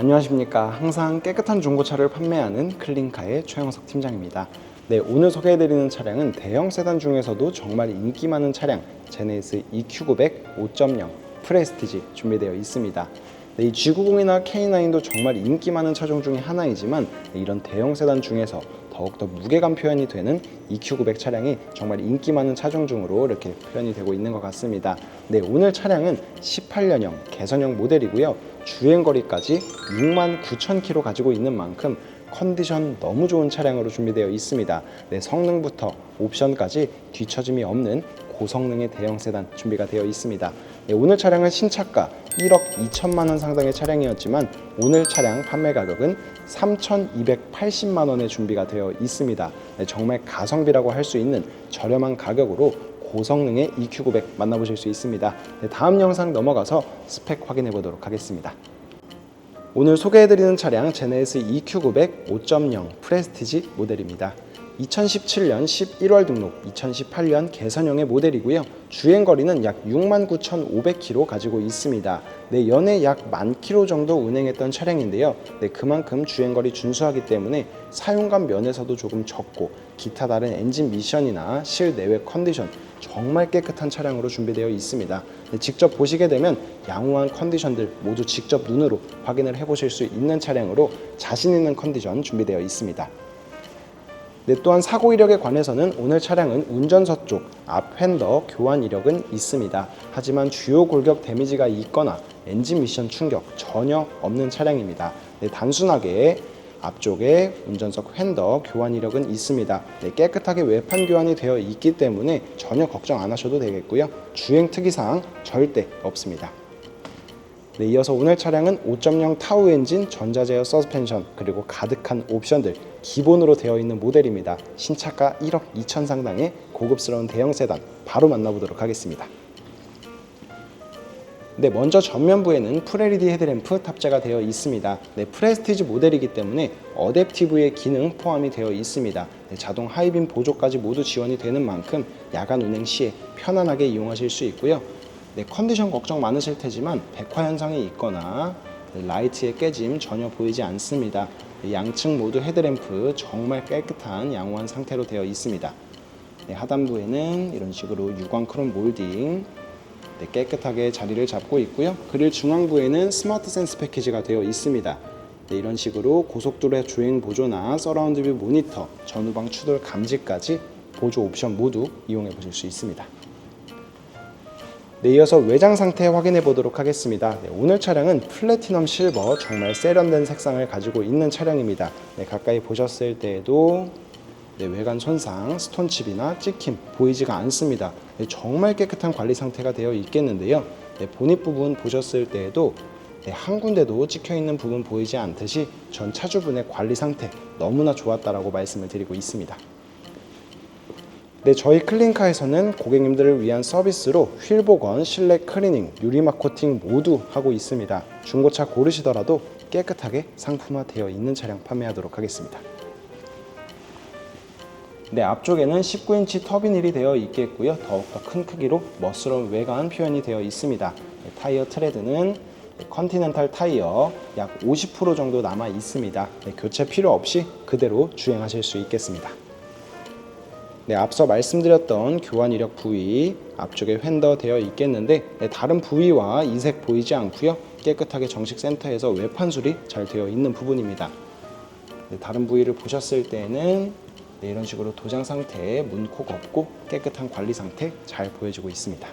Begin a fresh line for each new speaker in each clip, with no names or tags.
안녕하십니까. 항상 깨끗한 중고차를 판매하는 클린카의 최영석 팀장입니다. 네, 오늘 소개해드리는 차량은 대형 세단 중에서도 정말 인기 많은 차량 제네시스 EQ900 5.0 프레스티지 준비되어 있습니다. 네, 이 G90이나 K9도 정말 인기 많은 차종 중에 하나이지만 네, 이런 대형 세단 중에서 더욱더 무게감 표현이 되는 EQ900 차량이 정말 인기 많은 차종 중으로 이렇게 표현이 되고 있는 것 같습니다. 네, 오늘 차량은 18년형 개선형 모델이고요. 주행거리까지 6만 9천 킬로 가지고 있는 만큼 컨디션 너무 좋은 차량으로 준비되어 있습니다. 네, 성능부터 옵션까지 뒤처짐이 없는 고성능의 대형 세단 준비가 되어 있습니다. 네, 오늘 차량은 신차가 1억 2천만 원 상당의 차량이었지만 오늘 차량 판매 가격은 3,280만 원에 준비가 되어 있습니다. 네, 정말 가성비라고 할 수 있는 저렴한 가격으로 고성능의 EQ900 만나보실 수 있습니다. 네, 다음 영상 넘어가서 스펙 확인해 보도록 하겠습니다. 오늘 소개해드리는 차량 제네시스 EQ900 5.0 프레스티지 모델입니다. 2017년 11월 등록, 2018년 개선형의 모델이고요. 주행 거리는 약 69,500km 가지고 있습니다. 네, 연에 약 10,000km 정도 운행했던 차량인데요. 네, 그만큼 주행 거리 준수하기 때문에 사용감 면에서도 조금 적고 기타 다른 엔진 미션이나 실내외 컨디션 정말 깨끗한 차량으로 준비되어 있습니다. 네, 직접 보시게 되면 양호한 컨디션들 모두 직접 눈으로 확인을 해보실 수 있는 차량으로 자신 있는 컨디션 준비되어 있습니다. 네, 또한 사고 이력에 관해서는 오늘 차량은 운전석 쪽앞 핸더 교환 이력은 있습니다. 하지만 주요 골격 데미지가 있거나 엔진 미션 충격 전혀 없는 차량입니다. 네, 단순하게 앞쪽에 운전석 핸더 교환 이력은 있습니다. 네, 깨끗하게 외판 교환이 되어 있기 때문에 전혀 걱정 안 하셔도 되겠고요. 주행 특이사항 절대 없습니다. 네, 이어서 오늘 차량은 5.0 타우 엔진 전자제어 서스펜션 그리고 가득한 옵션들 기본으로 되어 있는 모델입니다. 신차가 1억 2천 상당의 고급스러운 대형 세단 바로 만나보도록 하겠습니다. 네, 먼저 전면부에는 풀LED 헤드램프 탑재가 되어 있습니다. 네, 프레스티지 모델이기 때문에 어댑티브의 기능 포함이 되어 있습니다. 네, 자동 하이빔 보조까지 모두 지원이 되는 만큼 야간 운행 시에 편안하게 이용하실 수 있고요. 네, 컨디션 걱정 많으실 테지만 백화 현상이 있거나 네, 라이트의 깨짐 전혀 보이지 않습니다. 네, 양측 모두 헤드램프 정말 깨끗한 양호한 상태로 되어 있습니다. 네, 하단부에는 이런 식으로 유광 크롬 몰딩 네, 깨끗하게 자리를 잡고 있고요. 그릴 중앙부에는 스마트 센스 패키지가 되어 있습니다. 네, 이런 식으로 고속도로의 주행 보조나 서라운드 뷰 모니터, 전후방 추돌 감지까지 보조 옵션 모두 이용해 보실 수 있습니다. 네, 이어서 외장 상태 확인해 보도록 하겠습니다. 네, 오늘 차량은 플래티넘 실버 정말 세련된 색상을 가지고 있는 차량입니다. 네, 가까이 보셨을 때에도 네, 외관 손상, 스톤칩이나 찍힘 보이지가 않습니다. 네, 정말 깨끗한 관리 상태가 되어 있겠는데요. 네, 보닛 부분 보셨을 때에도 네, 한 군데도 찍혀 있는 부분 보이지 않듯이 전 차주분의 관리 상태 너무나 좋았다라고 말씀을 드리고 있습니다. 네, 저희 클린카에서는 고객님들을 위한 서비스로 휠 복원, 실내 클리닝, 유리막 코팅 모두 하고 있습니다. 중고차 고르시더라도 깨끗하게 상품화되어 있는 차량 판매하도록 하겠습니다. 네, 앞쪽에는 19인치 터빈 휠이 되어 있겠고요. 더욱더 큰 크기로 멋스러운 외관 표현이 되어 있습니다. 네, 타이어 트레드는 컨티넨탈 타이어 약 50% 정도 남아 있습니다. 네, 교체 필요 없이 그대로 주행하실 수 있겠습니다. 네, 앞서 말씀드렸던 교환 이력 부위 앞쪽에 휀더 되어 있겠는데 네, 다른 부위와 이색 보이지 않고요. 깨끗하게 정식 센터에서 외판술이 잘 되어 있는 부분입니다. 네, 다른 부위를 보셨을 때는 네, 이런 식으로 도장 상태, 문콕 없고 깨끗한 관리 상태 잘 보여주고 있습니다.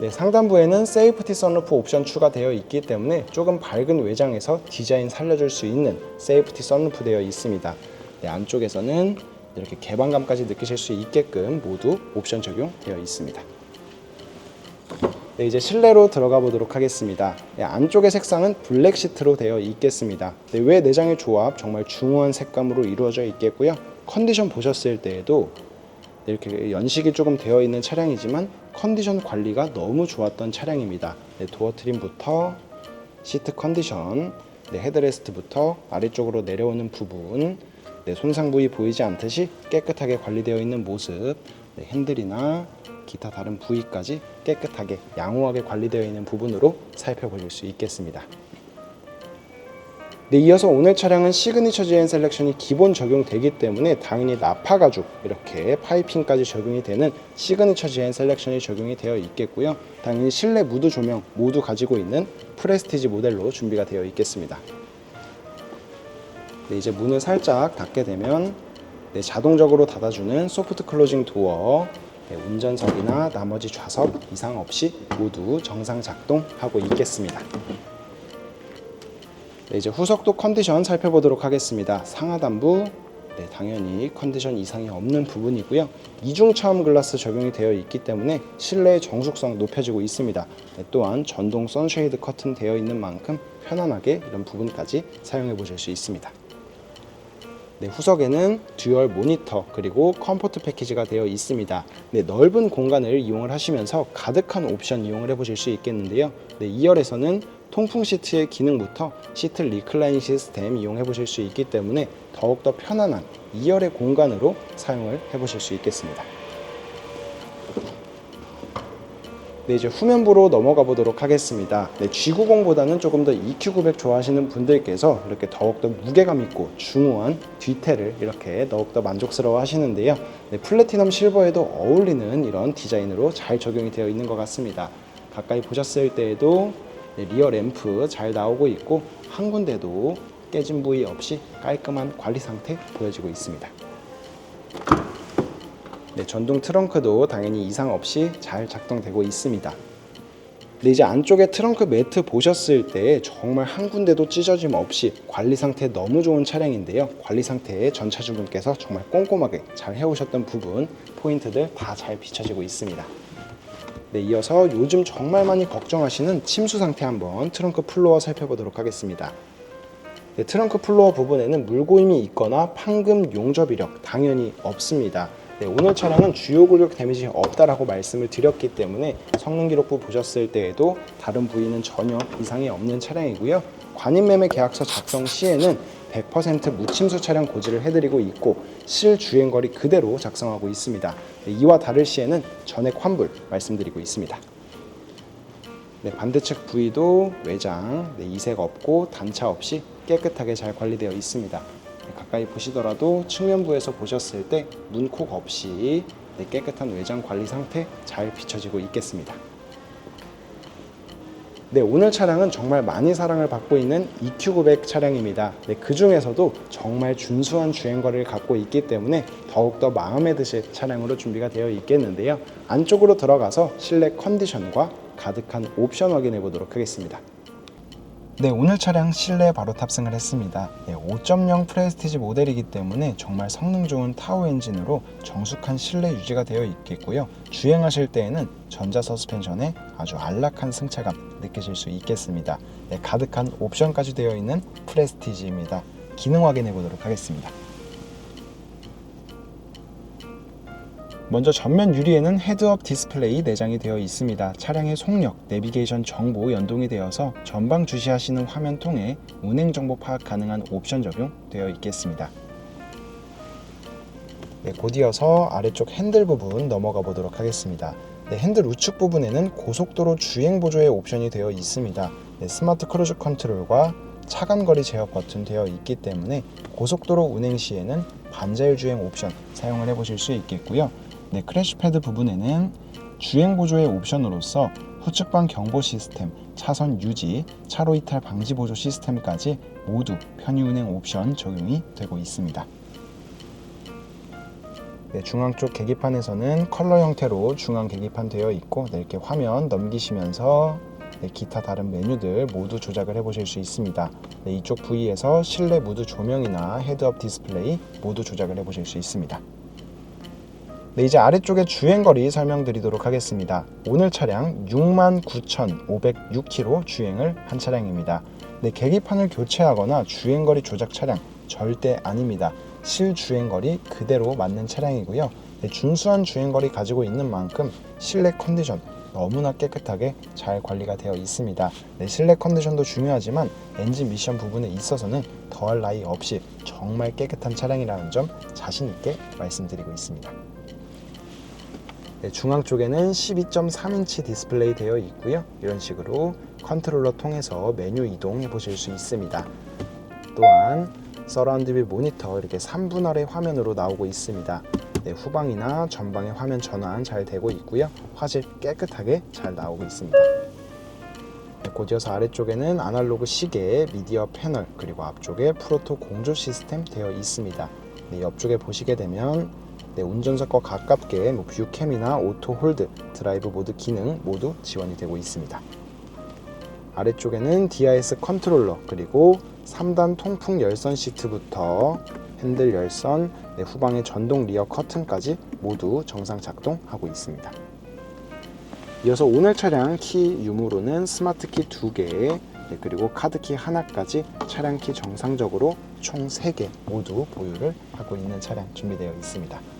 네, 상단부에는 세이프티 선루프 옵션 추가되어 있기 때문에 조금 밝은 외장에서 디자인 살려줄 수 있는 세이프티 선루프 되어 있습니다. 네, 안쪽에서는 이렇게 개방감까지 느끼실 수 있게끔 모두 옵션 적용되어 있습니다. 네, 이제 실내로 들어가 보도록 하겠습니다. 네, 안쪽의 색상은 블랙 시트로 되어 있겠습니다. 네, 외 내장의 조합 정말 중후한 색감으로 이루어져 있겠고요. 컨디션 보셨을 때에도 네, 이렇게 연식이 조금 되어 있는 차량이지만 컨디션 관리가 너무 좋았던 차량입니다. 네, 도어 트림부터 시트 컨디션, 네, 헤드레스트부터 아래쪽으로 내려오는 부분, 네, 손상 부위 보이지 않듯이 깨끗하게 관리되어 있는 모습, 네, 핸들이나 기타 다른 부위까지 깨끗하게 양호하게 관리되어 있는 부분으로 살펴보실 수 있겠습니다. 네, 이어서 오늘 차량은 시그니처 GN 셀렉션이 기본 적용되기 때문에 당연히 나파 가죽 이렇게 파이핑까지 적용이 되는 시그니처 GN 셀렉션이 적용이 되어 있겠고요. 당연히 실내 무드 조명 모두 가지고 있는 프레스티지 모델로 준비가 되어 있겠습니다. 네, 이제 문을 살짝 닫게 되면 네, 자동적으로 닫아주는 소프트 클로징 도어 네, 운전석이나 나머지 좌석 이상 없이 모두 정상 작동하고 있겠습니다. 네, 이제 후석도 컨디션 살펴보도록 하겠습니다. 상하단부 네, 당연히 컨디션 이상이 없는 부분이고요. 이중 차음 글라스 적용이 되어 있기 때문에 실내의 정숙성 높여지고 있습니다. 네, 또한 전동 선쉐이드 커튼 되어 있는 만큼 편안하게 이런 부분까지 사용해 보실 수 있습니다. 네, 후석에는 듀얼 모니터 그리고 컴포트 패키지가 되어 있습니다. 네, 넓은 공간을 이용을 하시면서 가득한 옵션 이용을 해보실 수 있겠는데요. 네, 2열에서는 통풍 시트의 기능부터 시트 리클라인 시스템 이용해 보실 수 있기 때문에 더욱더 편안한 2열의 공간으로 사용을 해 보실 수 있겠습니다. 네, 이제 후면부로 넘어가 보도록 하겠습니다. 네, G90보다는 조금 더 EQ900 좋아하시는 분들께서 이렇게 더욱더 무게감 있고 중후한 뒤태를 이렇게 더욱더 만족스러워 하시는데요. 네, 플래티넘 실버에도 어울리는 이런 디자인으로 잘 적용이 되어 있는 것 같습니다. 가까이 보셨을 때에도 네, 리어 램프 잘 나오고 있고 한 군데도 깨진 부위 없이 깔끔한 관리 상태 보여지고 있습니다. 네, 전동 트렁크도 당연히 이상 없이 잘 작동되고 있습니다. 네, 이제 안쪽에 트렁크 매트 보셨을 때 정말 한 군데도 찢어짐 없이 관리 상태 너무 좋은 차량인데요. 관리 상태에 전차주분께서 정말 꼼꼼하게 잘 해오셨던 부분 포인트들 다 잘 비춰지고 있습니다. 네, 이어서 요즘 정말 많이 걱정하시는 침수 상태 한번 트렁크 플로어 살펴보도록 하겠습니다. 네, 트렁크 플로어 부분에는 물고임이 있거나 판금 용접 이력 당연히 없습니다. 네, 오늘 차량은 주요 골격 데미지 없다라고 말씀을 드렸기 때문에 성능 기록부 보셨을 때에도 다른 부위는 전혀 이상이 없는 차량이고요. 관인매매 계약서 작성 시에는 100% 무침수 차량 고지를 해드리고 있고 실주행 거리 그대로 작성하고 있습니다. 네, 이와 다를 시에는 전액 환불 말씀드리고 있습니다. 네, 반대측 부위도 외장 네, 이색 없고 단차 없이 깨끗하게 잘 관리되어 있습니다. 네, 가까이 보시더라도 측면부에서 보셨을 때 문콕 없이 네, 깨끗한 외장 관리 상태 잘 비춰지고 있겠습니다. 네, 오늘 차량은 정말 많이 사랑을 받고 있는 EQ900 차량입니다. 네, 그 중에서도 정말 준수한 주행거리를 갖고 있기 때문에 더욱더 마음에 드실 차량으로 준비가 되어 있겠는데요. 안쪽으로 들어가서 실내 컨디션과 가득한 옵션 확인해 보도록 하겠습니다. 네, 오늘 차량 실내에 바로 탑승을 했습니다. 네, 5.0 프레스티지 모델이기 때문에 정말 성능 좋은 타오 엔진으로 정숙한 실내 유지가 되어 있겠고요. 주행하실 때에는 전자 서스펜션에 아주 안락한 승차감 느끼실 수 있겠습니다. 네, 가득한 옵션까지 되어 있는 프레스티지입니다. 기능 확인해 보도록 하겠습니다. 먼저 전면 유리에는 헤드업 디스플레이 내장이 되어 있습니다. 차량의 속력, 내비게이션 정보 연동이 되어서 전방 주시하시는 화면 통해 운행 정보 파악 가능한 옵션 적용되어 있겠습니다. 네, 곧이어서 아래쪽 핸들 부분 넘어가 보도록 하겠습니다. 네, 핸들 우측 부분에는 고속도로 주행 보조의 옵션이 되어 있습니다. 네, 스마트 크루즈 컨트롤과 차간거리 제어 버튼 되어 있기 때문에 고속도로 운행 시에는 반자율 주행 옵션 사용을 해보실 수 있겠고요. 네, 크래시 패드 부분에는 주행 보조의 옵션으로서 후측방 경보 시스템, 차선 유지, 차로 이탈 방지 보조 시스템까지 모두 편의 운행 옵션 적용이 되고 있습니다. 네, 중앙 쪽 계기판에서는 컬러 형태로 중앙 계기판 되어 있고 네, 이렇게 화면 넘기시면서 네, 기타 다른 메뉴들 모두 조작을 해보실 수 있습니다. 네, 이쪽 부위에서 실내 무드 조명이나 헤드업 디스플레이 모두 조작을 해보실 수 있습니다. 네, 이제 아래쪽에 주행거리 설명드리도록 하겠습니다. 오늘 차량 69,506km 주행을 한 차량입니다. 네, 계기판을 교체하거나 주행거리 조작 차량 절대 아닙니다. 실주행거리 그대로 맞는 차량이고요. 네, 준수한 주행거리 가지고 있는 만큼 실내 컨디션 너무나 깨끗하게 잘 관리가 되어 있습니다. 네, 실내 컨디션도 중요하지만 엔진 미션 부분에 있어서는 더할 나위 없이 정말 깨끗한 차량이라는 점 자신 있게 말씀드리고 있습니다. 네, 중앙 쪽에는 12.3인치 디스플레이 되어 있고요. 이런 식으로 컨트롤러 통해서 메뉴 이동해 보실 수 있습니다. 또한 서라운드 뷰 모니터 이렇게 3분할의 화면으로 나오고 있습니다. 네, 후방이나 전방의 화면 전환 잘 되고 있고요. 화질 깨끗하게 잘 나오고 있습니다. 네, 곧이어서 아래쪽에는 아날로그 시계, 미디어 패널, 그리고 앞쪽에 프로토 공조 시스템 되어 있습니다. 네, 옆쪽에 보시게 되면 네, 운전석과 가깝게 뭐 뷰캠이나 오토 홀드, 드라이브 모드 기능 모두 지원이 되고 있습니다. 아래쪽에는 DIS 컨트롤러 그리고 3단 통풍 열선 시트부터 핸들 열선, 네, 후방의 전동 리어 커튼까지 모두 정상 작동하고 있습니다. 이어서 오늘 차량 키 유무로는 스마트 키 2개 네, 그리고 카드 키 하나까지 차량 키 정상적으로 총 3개 모두 보유를 하고 있는 차량 준비되어 있습니다.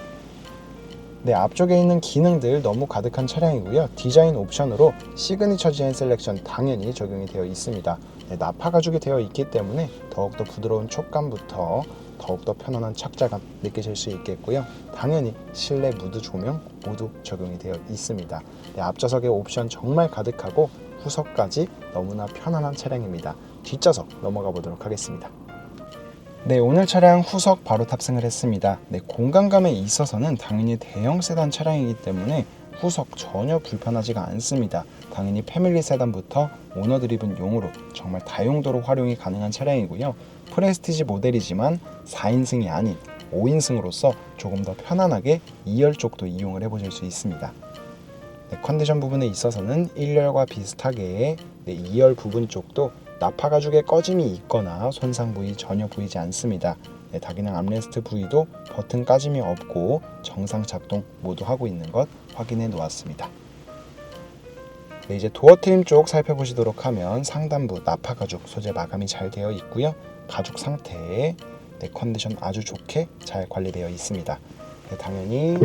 네, 앞쪽에 있는 기능들 너무 가득한 차량이고요. 디자인 옵션으로 시그니처 디자인 셀렉션 당연히 적용이 되어 있습니다. 네, 나파 가죽이 되어 있기 때문에 더욱더 부드러운 촉감부터 더욱더 편안한 착자감 느끼실 수 있겠고요. 당연히 실내 무드 조명 모두 적용이 되어 있습니다. 네, 앞좌석의 옵션 정말 가득하고 후석까지 너무나 편안한 차량입니다. 뒷좌석 넘어가 보도록 하겠습니다. 네, 오늘 차량 후석 바로 탑승을 했습니다. 네, 공간감에 있어서는 당연히 대형 세단 차량이기 때문에 후석 전혀 불편하지가 않습니다. 당연히 패밀리 세단부터 오너 드리븐 용으로 정말 다용도로 활용이 가능한 차량이고요. 프레스티지 모델이지만 4인승이 아닌 5인승으로서 조금 더 편안하게 2열 쪽도 이용을 해보실 수 있습니다. 네, 컨디션 부분에 있어서는 1열과 비슷하게 네, 2열 부분 쪽도 나파 가죽에 꺼짐이 있거나 손상 부위 전혀 보이지 않습니다. 네, 다기능 암레스트 부위도 버튼 까짐이 없고 정상 작동 모두 하고 있는 것 확인해 놓았습니다. 네, 이제 도어 트림 쪽 살펴보시도록 하면 상단부 나파 가죽 소재 마감이 잘 되어 있고요. 가죽 상태 네, 컨디션 아주 좋게 잘 관리되어 있습니다. 네, 당연히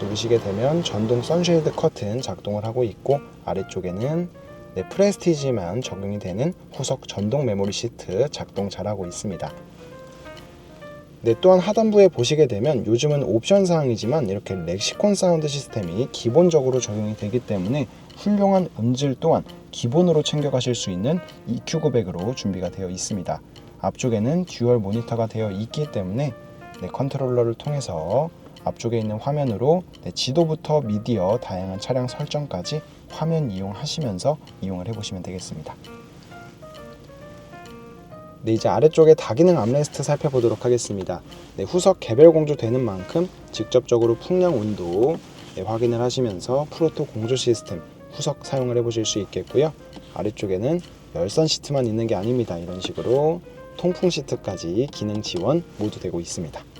누르시게 되면 전동 선쉐이드 커튼 작동을 하고 있고 아래쪽에는 네, 프레스티지만 적용이 되는 후석 전동 메모리 시트 작동 잘하고 있습니다. 네, 또한 하단부에 보시게 되면 요즘은 옵션 사항이지만 이렇게 렉시콘 사운드 시스템이 기본적으로 적용이 되기 때문에 훌륭한 음질 또한 기본으로 챙겨가실 수 있는 EQ900으로 준비가 되어 있습니다. 앞쪽에는 듀얼 모니터가 되어 있기 때문에 네, 컨트롤러를 통해서 앞쪽에 있는 화면으로 네, 지도부터 미디어 다양한 차량 설정까지 화면 이용하시면서 이용을 해보시면 되겠습니다. 네, 이제 아래쪽에 다기능 암레스트 살펴보도록 하겠습니다. 네, 후석 개별 공조되는 만큼 직접적으로 풍량 온도 네, 확인을 하시면서 프로토 공조 시스템 후석 사용을 해보실 수 있겠고요. 아래쪽에는 열선 시트만 있는 게 아닙니다. 이런 식으로 통풍 시트까지 기능 지원 모두 되고 있습니다.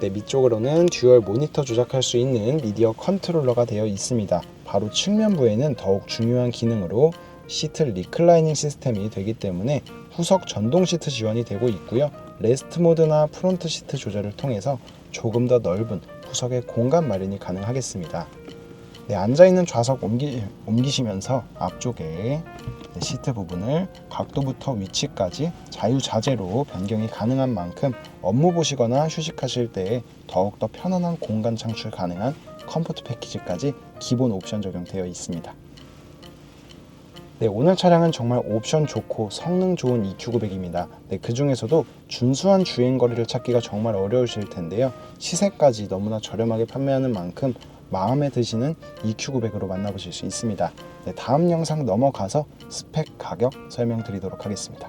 네, 밑쪽으로는 듀얼 모니터 조작할 수 있는 미디어 컨트롤러가 되어 있습니다. 바로 측면부에는 더욱 중요한 기능으로 시트 리클라이닝 시스템이 되기 때문에 후석 전동 시트 지원이 되고 있고요. 레스트 모드나 프론트 시트 조절을 통해서 조금 더 넓은 후석의 공간 마련이 가능하겠습니다. 네, 앉아있는 좌석 옮기, 옮기시면서 앞쪽에 네, 시트 부분을 각도부터 위치까지 자유자재로 변경이 가능한 만큼 업무 보시거나 휴식하실 때 더욱더 편안한 공간 창출 가능한 컴포트 패키지까지 기본 옵션 적용되어 있습니다. 네, 오늘 차량은 정말 옵션 좋고 성능 좋은 EQ900입니다. 네, 그 중에서도 준수한 주행 거리를 찾기가 정말 어려우실 텐데요. 시세까지 너무나 저렴하게 판매하는 만큼 마음에 드시는 EQ900으로 만나보실 수 있습니다. 네, 다음 영상 넘어가서 스펙 가격 설명드리도록 하겠습니다.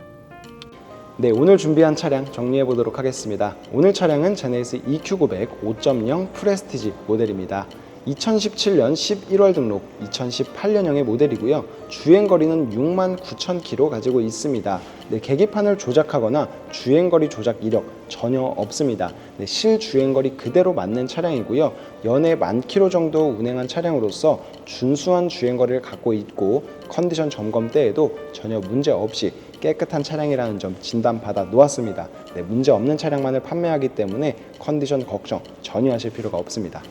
네, 오늘 준비한 차량 정리해 보도록 하겠습니다. 오늘 차량은 제네시스 EQ900 5.0 프레스티지 모델입니다. 2017년 11월 등록, 2018년형의 모델이고요. 주행 거리는 6만 9천 킬로 가지고 있습니다. 네, 계기판을 조작하거나 주행 거리 조작 이력 전혀 없습니다. 네, 실 주행 거리 그대로 맞는 차량이고요. 연에 만 킬로 정도 운행한 차량으로서 준수한 주행 거리를 갖고 있고 컨디션 점검 때에도 전혀 문제 없이 깨끗한 차량이라는 점 진단 받아 놓았습니다. 네, 문제 없는 차량만을 판매하기 때문에 컨디션 걱정 전혀 하실 필요가 없습니다.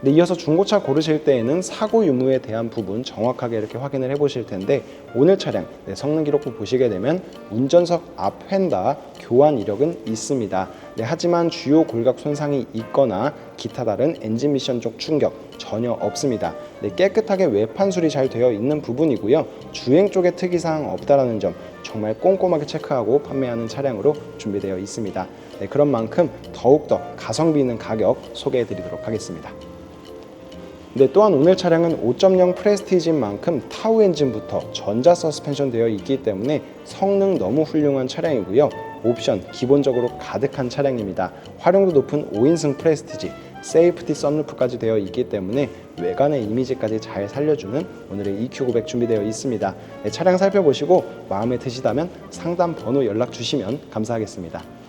네, 이어서 중고차 고르실 때에는 사고 유무에 대한 부분 정확하게 이렇게 확인을 해 보실 텐데 오늘 차량 네, 성능 기록부 보시게 되면 운전석 앞 휀다 교환 이력은 있습니다. 네, 하지만 주요 골각 손상이 있거나 기타 다른 엔진 미션 쪽 충격 전혀 없습니다. 네, 깨끗하게 외판술이 잘 되어 있는 부분이고요. 주행 쪽에 특이사항 없다라는 점 정말 꼼꼼하게 체크하고 판매하는 차량으로 준비되어 있습니다. 네, 그런 만큼 더욱더 가성비 있는 가격 소개해 드리도록 하겠습니다. 네, 또한 오늘 차량은 5.0 프레스티지인 만큼 타우 엔진부터 전자 서스펜션 되어 있기 때문에 성능 너무 훌륭한 차량이고요. 옵션 기본적으로 가득한 차량입니다. 활용도 높은 5인승 프레스티지, 세이프티 썬루프까지 되어 있기 때문에 외관의 이미지까지 잘 살려주는 오늘의 EQ900 준비되어 있습니다. 네, 차량 살펴보시고 마음에 드시다면 상담 번호 연락 주시면 감사하겠습니다.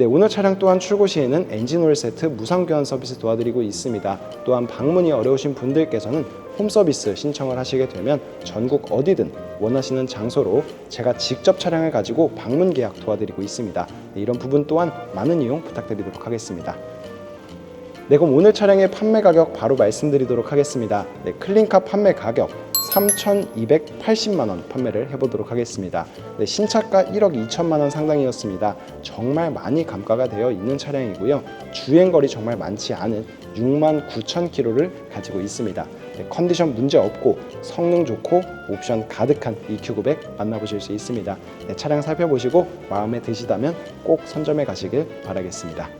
네, 오늘 차량 또한 출고 시에는 엔진 오일 세트 무상 교환 서비스 도와드리고 있습니다. 또한 방문이 어려우신 분들께서는 홈 서비스 신청을 하시게 되면 전국 어디든 원하시는 장소로 제가 직접 차량을 가지고 방문 계약 도와드리고 있습니다. 네, 이런 부분 또한 많은 이용 부탁드리도록 하겠습니다. 네, 그럼 오늘 차량의 판매 가격 바로 말씀드리도록 하겠습니다. 네, 클린카 판매 가격 3,280만 원 판매를 해보도록 하겠습니다. 네, 신차가 1억 2천만 원 상당이었습니다. 정말 많이 감가가 되어 있는 차량이고요. 주행 거리 정말 많지 않은 6만 9천 킬로를 가지고 있습니다. 네, 컨디션 문제 없고 성능 좋고 옵션 가득한 EQ900 만나보실 수 있습니다. 네, 차량 살펴보시고 마음에 드시다면 꼭 선점해 가시길 바라겠습니다.